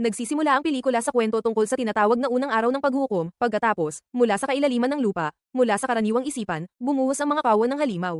Nagsisimula ang pelikula sa kwento tungkol sa tinatawag na unang araw ng paghukom, pagkatapos, mula sa kailaliman ng lupa, mula sa karaniwang isipan, bumuhos ang mga kawan ng halimaw.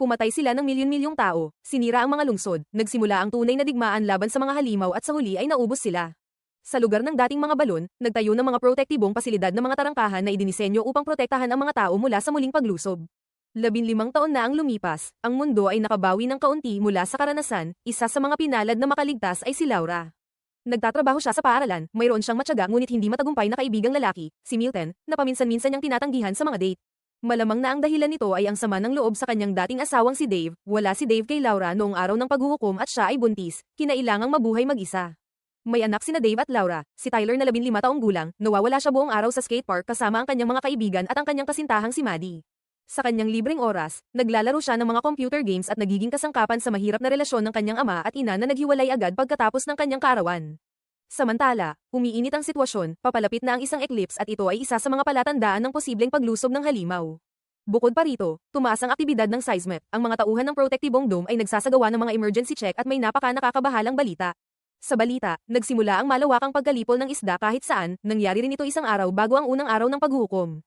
Pumatay sila ng milyon-milyong tao, sinira ang mga lungsod, nagsimula ang tunay na digmaan laban sa mga halimaw at sa huli ay naubos sila. Sa lugar ng dating mga balon, nagtayo ng mga protektibong pasilidad ng mga tarangkahan na idinisenyo upang protektahan ang mga tao mula sa muling paglusob. Labinlimang taon na ang lumipas, ang mundo ay nakabawi ng kaunti mula sa karanasan, isa sa mga pinalad na makaligtas ay si Laura. Nagtatrabaho siya sa paaralan, mayroon siyang matyaga ngunit hindi matagumpay na kaibigang lalaki, si Milton, na paminsan-minsan niyang tinatanggihan sa mga date. Malamang na ang dahilan nito ay ang sama ng loob sa kanyang dating asawang si Dave, wala si Dave kay Laura noong araw ng paghuhukom at siya ay buntis, kinailangang mabuhay mag-isa. May anak sina Dave at Laura, si Tyler na 15 taong gulang, nawawala siya buong araw sa skate park kasama ang kanyang mga kaibigan at ang kanyang kasintahang si Maddie. Sa kanyang libreng oras, naglalaro siya ng mga computer games at nagiging kasangkapan sa mahirap na relasyon ng kanyang ama at ina na naghiwalay agad pagkatapos ng kanyang kaarawan. Samantala, umiinit ang sitwasyon, papalapit na ang isang eclipse at ito ay isa sa mga palatandaan ng posibleng paglusob ng halimaw. Bukod pa rito, tumaas ang aktibidad ng seismep, ang mga tauhan ng protektibong dome ay nagsasagawa ng mga emergency check at may napaka nakakabahalang balita. Sa balita, nagsimula ang malawakang pagkalipol ng isda kahit saan, nangyari rin ito isang araw bago ang unang araw ng paghukom.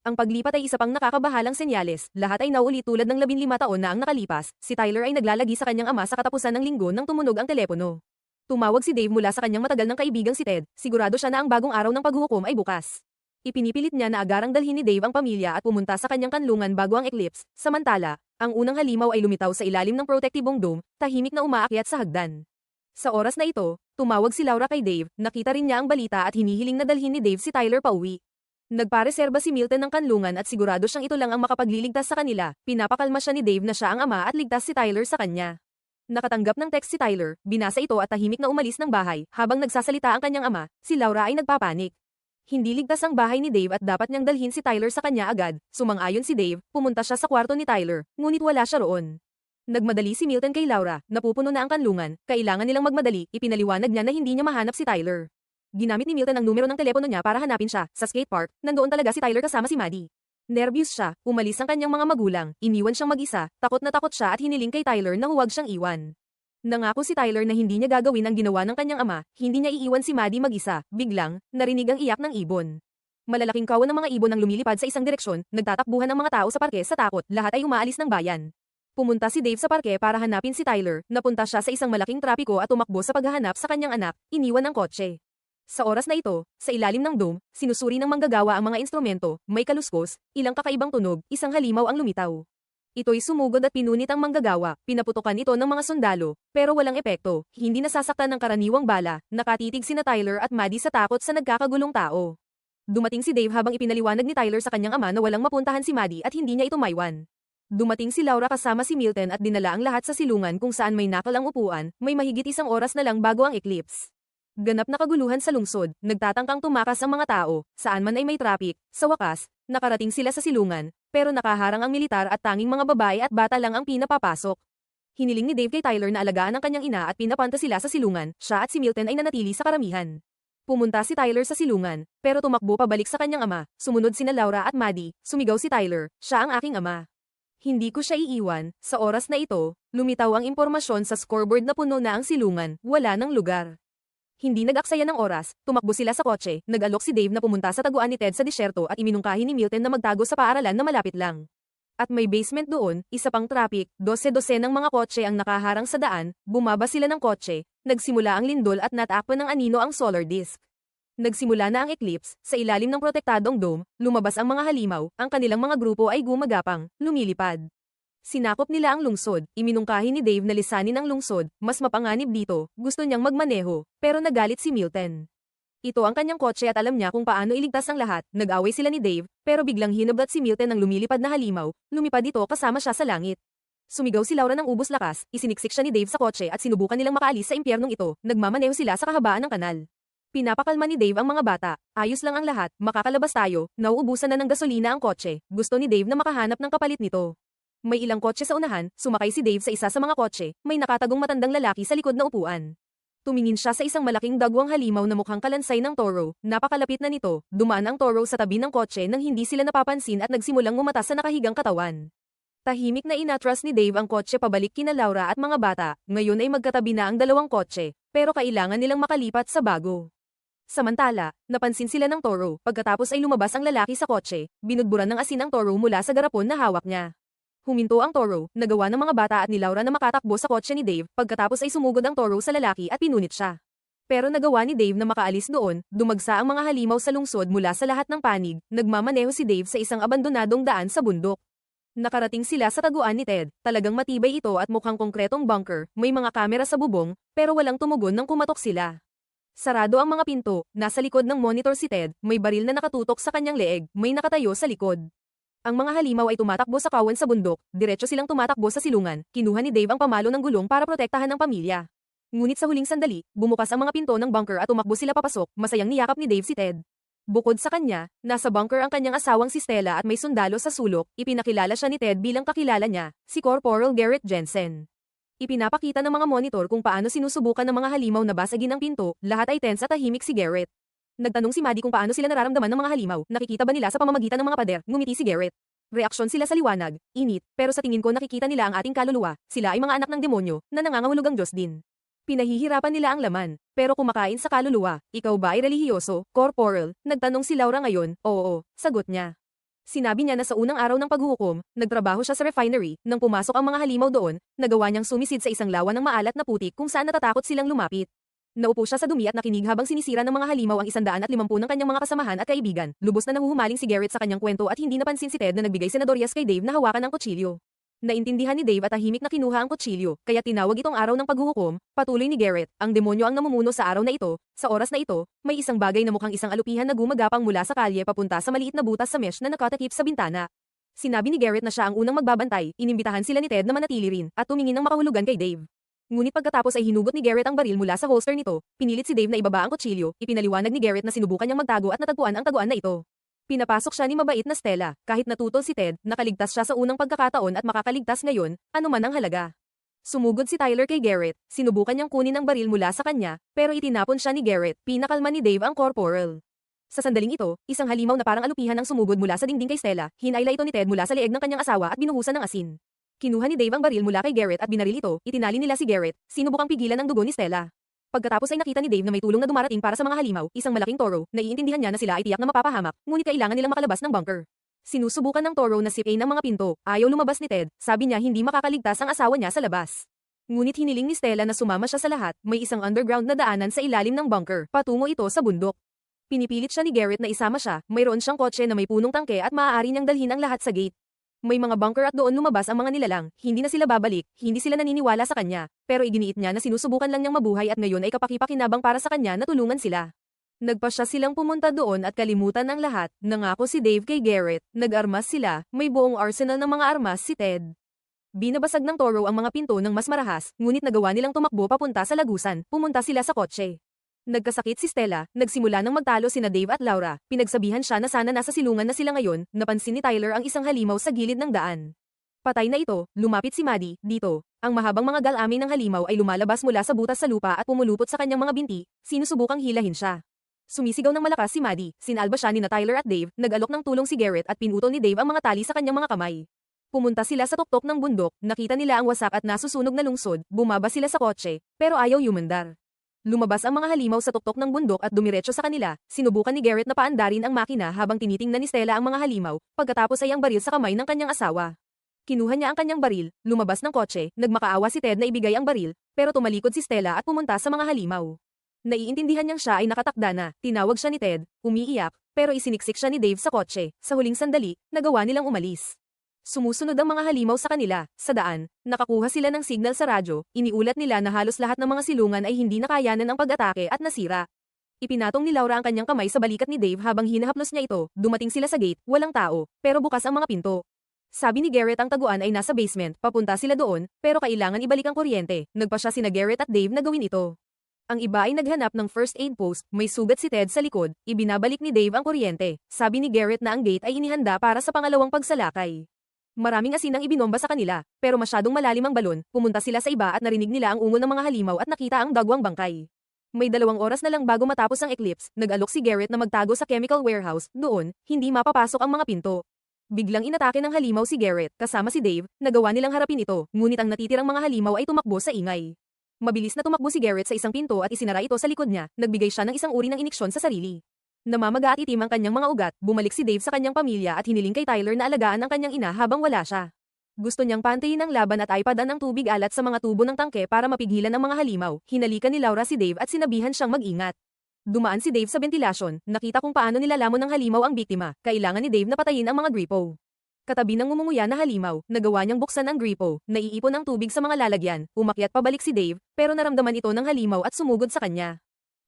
Ang paglipat ay isa pang nakakabahalang senyales, lahat ay naulit tulad ng 15 taon na ang nakalipas, si Tyler ay naglalagi sa kanyang ama sa katapusan ng linggo nang tumunog ang telepono. Tumawag si Dave mula sa kanyang matagal ng kaibigang si Ted, sigurado siya na ang bagong araw ng paghuhukom ay bukas. Ipinipilit niya na agarang dalhin ni Dave ang pamilya at pumunta sa kanyang kanlungan bago ang eclipse, samantala, ang unang halimaw ay lumitaw sa ilalim ng protektibong dome, tahimik na umaakyat sa hagdan. Sa oras na ito, tumawag si Laura kay Dave, nakita rin niya ang balita at hinihiling na dalhin ni Dave si Tyler pauwi. Nagpareserba si Milton ng kanlungan at sigurado siyang ito lang ang makapagliligtas sa kanila. Pinapakalma siya ni Dave na siya ang ama at ligtas si Tyler sa kanya. Nakatanggap ng text si Tyler, binasa ito at tahimik na umalis ng bahay. Habang nagsasalita ang kanyang ama, si Laura ay nagpapanik. Hindi ligtas ang bahay ni Dave at dapat niyang dalhin si Tyler sa kanya agad. Sumang-ayon si Dave, pumunta siya sa kwarto ni Tyler, ngunit wala siya roon. Nagmadali si Milton kay Laura, napupuno na ang kanlungan, kailangan nilang magmadali, ipinaliwanag niya na hindi niya mahanap si Tyler. Ginamit ni Milton ang numero ng telepono niya para hanapin siya. Sa skate park, nandoon talaga si Tyler kasama si Maddie. Nervyos siya, umalis ang kanyang mga magulang, iniwan siyang mag-isa, takot na takot siya at hiniling kay Tyler na huwag siyang iwan. Nangako si Tyler na hindi niya gagawin ang ginawa ng kanyang ama, hindi niya iiwan si Maddie mag-isa, biglang, narinig ang iyak ng ibon. Malalaking kawan ng mga ibon ang lumilipad sa isang direksyon, nagtatakbuhan ang mga tao sa parke sa takot, lahat ay umaalis ng bayan. Pumunta si Dave sa parke para hanapin si Tyler, napunta siya sa isang malaking trapiko at tumakbo sa paghahanap sa kanyang anak, iniwan ang kotse. Sa oras na ito, sa ilalim ng dome, sinusuri ng manggagawa ang mga instrumento, may kaluskos, ilang kakaibang tunog, isang halimaw ang lumitaw. Ito'y sumugod at pinunit ang manggagawa, pinaputukan ito ng mga sundalo, pero walang epekto, hindi nasasaktan ng karaniwang bala, nakatitig sina Tyler at Maddie sa takot sa nagkakagulong tao. Dumating si Dave habang ipinaliwanag ni Tyler sa kanyang ama na walang mapuntahan si Maddie at hindi niya ito maiwan. Dumating si Laura kasama si Milton at dinala ang lahat sa silungan kung saan may nakal ang upuan, may mahigit isang oras na lang bago ang eclipse. Ganap na kaguluhan sa lungsod, nagtatangkang tumakas ang mga tao, saan man ay may traffic, sa wakas, nakarating sila sa silungan, pero nakaharang ang militar at tanging mga babae at bata lang ang pinapapasok. Hiniling ni Dave kay Tyler na alagaan ang kanyang ina at pinapanta sila sa silungan, siya at si Milton ay nanatili sa karamihan. Pumunta si Tyler sa silungan, pero tumakbo pabalik sa kanyang ama, sumunod sina Laura at Maddie, sumigaw si Tyler, siya ang aking ama. Hindi ko siya iiwan, sa oras na ito, lumitaw ang impormasyon sa scoreboard na puno na ang silungan, wala ng lugar. Hindi nag-aksaya ng oras, tumakbo sila sa kotse, nag-alok si Dave na pumunta sa taguan ni Ted sa disyerto at iminungkahi ni Milton na magtago sa paaralan na malapit lang. At may basement doon, isa pang traffic, dose-dose ng mga kotse ang nakaharang sa daan, bumaba sila ng kotse, nagsimula ang lindol at natakpan ng anino ang solar disk. Nagsimula na ang eclipse, sa ilalim ng protektadong dome, lumabas ang mga halimaw, ang kanilang mga grupo ay gumagapang, lumilipad. Sinakop nila ang lungsod, iminungkahi ni Dave na lisanin ang lungsod, mas mapanganib dito, gusto niyang magmaneho, pero nagalit si Milton. Ito ang kanyang kotse at alam niya kung paano iligtas ang lahat, nag-away sila ni Dave, pero biglang hinablat si Milton ng lumilipad na halimaw, lumipad ito kasama siya sa langit. Sumigaw si Laura ng ubos lakas, isiniksik siya ni Dave sa kotse at sinubukan nilang makaalis sa impyernong ito, nagmamaneho sila sa kahabaan ng kanal. Pinapakalma ni Dave ang mga bata, ayos lang ang lahat, makakalabas tayo, nauubusan na ng gasolina ang kotse, gusto ni Dave na makahanap ng kapalit nito. May ilang kotse sa unahan, sumakay si Dave sa isa sa mga kotse, may nakatagong matandang lalaki sa likod na upuan. Tumingin siya sa isang malaking dagwang halimaw na mukhang kalansay ng toro, napakalapit na nito, dumaan ang toro sa tabi ng kotse nang hindi sila napapansin at nagsimulang umata sa nakahigang katawan. Tahimik na inatras ni Dave ang kotse pabalik kina Laura at mga bata, ngayon ay magkatabi na ang dalawang kotse, pero kailangan nilang makalipat sa bago. Samantala, napansin sila ng Toro, pagkatapos ay lumabas ang lalaki sa kotse, binudburan ng asin ang Toro mula sa garapon na hawak niya. Huminto ang Toro, nagawa ng mga bata at ni Laura na makatakbo sa kotse ni Dave, pagkatapos ay sumugod ang Toro sa lalaki at pinunit siya. Pero nagawa ni Dave na makaalis doon, dumagsa ang mga halimaw sa lungsod mula sa lahat ng panig, nagmamaneho si Dave sa isang abandonadong daan sa bundok. Nakarating sila sa taguan ni Ted, talagang matibay ito at mukhang konkretong bunker, may mga kamera sa bubong, pero walang tumugon nang kumatok sila. Sarado ang mga pinto, nasa likod ng monitor si Ted, may baril na nakatutok sa kanyang leeg, may nakatayo sa likod. Ang mga halimaw ay tumatakbo sa kawan sa bundok, diretso silang tumatakbo sa silungan, kinuha ni Dave ang pamalo ng gulong para protektahan ang pamilya. Ngunit sa huling sandali, bumukas ang mga pinto ng bunker at tumakbo sila papasok, masayang niyakap ni Dave si Ted. Bukod sa kanya, nasa bunker ang kanyang asawang si Stella at may sundalo sa sulok, ipinakilala siya ni Ted bilang kakilala niya, si Corporal Garrett Jensen. Ipinapakita ng mga monitor kung paano sinusubukan ng mga halimaw na basagin ang pinto, lahat ay tense at tahimik si Garrett. Nagtanong si Maddie kung paano sila nararamdaman ng mga halimaw, nakikita ba nila sa pamamagitan ng mga pader, ngumiti si Garrett. Reaksyon sila sa liwanag, init, pero sa tingin ko nakikita nila ang ating kaluluwa, sila ay mga anak ng demonyo, na nangangahulugang Diyos din. Pinahihirapan nila ang laman, pero kumakain sa kaluluwa, ikaw ba ay relihiyoso, corporal? Nagtanong si Laura ngayon, oo, sagot niya. Sinabi niya na sa unang araw ng paghuhukom, nagtrabaho siya sa refinery, nang pumasok ang mga halimaw doon, nagawa niyang sumisid sa isang lawa ng maalat na putik kung saan natatakot silang lumapit. Naupo siya sa dumi at nakinig habang sinisira ng mga halimaw ang isandaan at limampu ng kanyang mga kasamahan at kaibigan. Lubos na nahuhumaling si Garrett sa kanyang kwento at hindi napansin si Ted na nagbigay senadoryas kay Dave na hawakan ng kutsilyo. Naintindihan ni Dave at tahimik na kinuha ang kutsilyo, kaya tinawag itong araw ng paghuhukom, patuloy ni Garrett, ang demonyo ang namumuno sa araw na ito, sa oras na ito, may isang bagay na mukhang isang alupihan na gumagapang mula sa kalye papunta sa maliit na butas sa mesh na nakatakip sa bintana. Sinabi ni Garrett na siya ang unang magbabantay, inimbitahan sila ni Ted na manatili rin, at tumingin ng makahulugan kay Dave. Ngunit pagkatapos ay hinugot ni Garrett ang baril mula sa holster nito, pinilit si Dave na ibaba ang kutsilyo, ipinaliwanag ni Garrett na sinubukan niyang magtago at natagpuan ang taguan na ito. Pinapasok siya ni mabait na Stella, kahit natutol si Ted, nakaligtas siya sa unang pagkakataon at makakaligtas ngayon, anuman ang halaga. Sumugod si Tyler kay Garrett, sinubukan niyang kunin ang baril mula sa kanya, pero itinapon siya ni Garrett, pinakalma ni Dave ang corporal. Sa sandaling ito, isang halimaw na parang alupihan ang sumugod mula sa dingding kay Stella, hinayla ito ni Ted mula sa leeg ng kanyang asawa at binuhusan ng asin. Kinuha ni Dave ang baril mula kay Garrett at binaril ito, itinali nila si Garrett, sinubukang pigilan ang dugo ni Stella. Pagkatapos ay nakita ni Dave na may tulong na dumarating para sa mga halimaw, isang malaking toro, naiintindihan niya na sila ay tiyak na mapapahamak, ngunit kailangan nilang makalabas ng bunker. Sinusubukan ng toro na sipay ng mga pinto, ayaw lumabas ni Ted, sabi niya hindi makakaligtas ang asawa niya sa labas. Ngunit hiniling ni Stella na sumama siya sa lahat, may isang underground na daanan sa ilalim ng bunker, patungo ito sa bundok. Pinipilit siya ni Garrett na isama siya, mayroon siyang kotse na may punong tangke at maaari niyang dalhin ang lahat sa gate. May mga bunker at doon lumabas ang mga nilalang, hindi na sila babalik, hindi sila naniniwala sa kanya, pero iginiit niya na sinusubukan lang niyang mabuhay at ngayon ay kapakipakinabang para sa kanya na tulungan sila. Nagpa siya silang pumunta doon at kalimutan ng lahat, nangako si Dave kay Garrett, nag-armas sila, may buong arsenal ng mga armas si Ted. Binabasag ng Toro ang mga pinto ng mas marahas, ngunit nagawa nilang tumakbo papunta sa lagusan, pumunta sila sa kotse. Nagkasakit si Stella, nagsimula ng magtalo sina Dave at Laura, pinagsabihan siya na sana nasa silungan na sila ngayon, napansin ni Tyler ang isang halimaw sa gilid ng daan. Patay na ito, lumapit si Maddie, dito. Ang mahabang mga galami ng halimaw ay lumalabas mula sa butas sa lupa at pumulupot sa kanyang mga binti, sinusubukang hilahin siya. Sumisigaw ng malakas si Maddie, sinalba siya ni na Tyler at Dave, nag-alok ng tulong si Garrett at pinutol ni Dave ang mga tali sa kanyang mga kamay. Pumunta sila sa tuktok ng bundok, nakita nila ang wasak at nasusunog na lungsod, bumaba sila sa kotse, pero ayaw yumandar. Lumabas ang mga halimaw sa tuktok ng bundok at dumiretso sa kanila, sinubukan ni Garrett na paandarin ang makina habang tinitingnan ni Stella ang mga halimaw, pagkatapos ay ang baril sa kamay ng kanyang asawa. Kinuha niya ang kanyang baril, lumabas ng kotse, nagmakaawa si Ted na ibigay ang baril, pero tumalikod si Stella at pumunta sa mga halimaw. Naiintindihan niyang siya ay nakatakda na, tinawag siya ni Ted, umiiyak, pero isiniksik siya ni Dave sa kotse, sa huling sandali, nagawa nilang umalis. Sumusunod ang mga halimaw sa kanila, sa daan, nakakuha sila ng signal sa radyo, iniulat nila na halos lahat ng mga silungan ay hindi nakayanan ang pag-atake at nasira. Ipinatong ni Laura ang kanyang kamay sa balikat ni Dave habang hinahaplos niya ito, dumating sila sa gate, walang tao, pero bukas ang mga pinto. Sabi ni Garrett ang taguan ay nasa basement, papunta sila doon, pero kailangan ibalik ang kuryente, nagpa siya sina Garrett at Dave na gawin ito. Ang iba ay naghanap ng first aid post, may sugat si Ted sa likod, ibinabalik ni Dave ang kuryente. Sabi ni Garrett na ang gate ay inihanda para sa pangalawang pagsalakay. Maraming asin ang ibinomba sa kanila, pero masyadong malalim ang balon, pumunta sila sa iba at narinig nila ang ungol ng mga halimaw at nakita ang dagwang bangkay. May dalawang oras na lang bago matapos ang eclipse, nag-alok si Garrett na magtago sa chemical warehouse, doon, hindi mapapasok ang mga pinto. Biglang inatake ng halimaw si Garrett, kasama si Dave, nagawa nilang harapin ito, ngunit ang natitirang mga halimaw ay tumakbo sa ingay. Mabilis na tumakbo si Garrett sa isang pinto at isinara ito sa likod niya, nagbigay siya ng isang uri ng iniksyon sa sarili. Namamaga at itim ang kanyang mga ugat, bumalik si Dave sa kanyang pamilya at hiniling kay Tyler na alagaan ang kanyang ina habang wala siya. Gusto niyang pantayin ang laban at iPadan ng tubig alat sa mga tubo ng tangke para mapigilan ang mga halimaw. Hinalikan ni Laura si Dave at sinabihan siyang mag-ingat. Dumaan si Dave sa ventilasyon, nakita kung paano nilalamon ng halimaw ang biktima. Kailangan ni Dave na patayin ang mga gripo. Katabi ng ngumunguya na halimaw, nagawa niyang buksan ang gripo, naiipon ang tubig sa mga lalagyan, umakyat pabalik si Dave, pero naramdaman ito ng halimaw at sumugod sa kanya.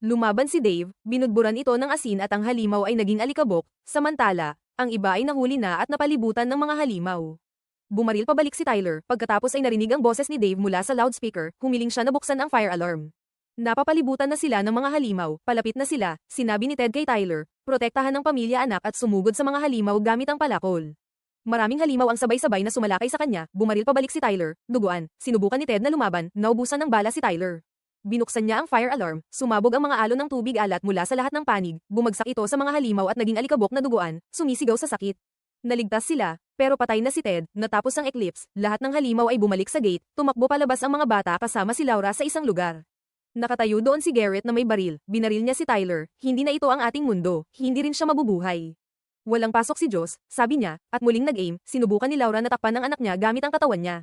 Lumaban si Dave, binudburan ito ng asin at ang halimaw ay naging alikabok, samantala, ang iba ay nahuli na at napalibutan ng mga halimaw. Bumaril pabalik si Tyler, pagkatapos ay narinig ang boses ni Dave mula sa loudspeaker, humiling siya na buksan ang fire alarm. Napapalibutan na sila ng mga halimaw, palapit na sila, sinabi ni Ted kay Tyler, protektahan ng pamilya anak at sumugod sa mga halimaw gamit ang palakol. Maraming halimaw ang sabay-sabay na sumalakay sa kanya, bumaril pabalik si Tyler, duguan, sinubukan ni Ted na lumaban, naubusan ng bala si Tyler. Binuksan niya ang fire alarm, sumabog ang mga alon ng tubig alat mula sa lahat ng panig, bumagsak ito sa mga halimaw at naging alikabok na duguan, sumisigaw sa sakit. Naligtas sila, pero patay na si Ted, natapos ang eclipse, lahat ng halimaw ay bumalik sa gate, tumakbo palabas ang mga bata kasama si Laura sa isang lugar. Nakatayo doon si Garrett na may baril, binaril niya si Tyler, hindi na ito ang ating mundo, hindi rin siya mabubuhay. Walang pasok si Joss, sabi niya, at muling nag-aim, sinubukan ni Laura na takpan ng anak niya gamit ang katawan niya.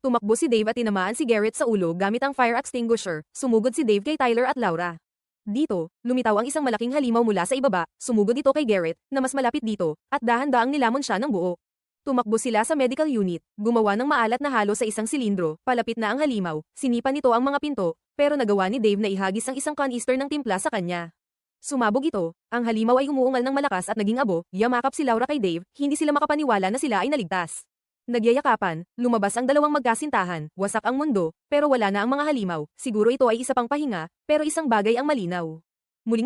Tumakbo si Dave at tinamaan si Garrett sa ulo gamit ang fire extinguisher, sumugod si Dave kay Tyler at Laura. Dito, lumitaw ang isang malaking halimaw mula sa ibaba, sumugod ito kay Garrett, na mas malapit dito, at dahan-daang nilamon siya ng buo. Tumakbo sila sa medical unit, gumawa ng maalat na halo sa isang silindro, palapit na ang halimaw, sinipan nito ang mga pinto, pero nagawa ni Dave na ihagis ang isang canister ng timpla sa kanya. Sumabog ito, ang halimaw ay umuungal ng malakas at naging abo, yamakap si Laura kay Dave, hindi sila makapaniwala na sila ay naligtas. Nagyayakapan, lumabas ang dalawang magkasintahan, wasak ang mundo, pero wala na ang mga halimaw, siguro ito ay isa pang pahinga, pero isang bagay ang malinaw. Muling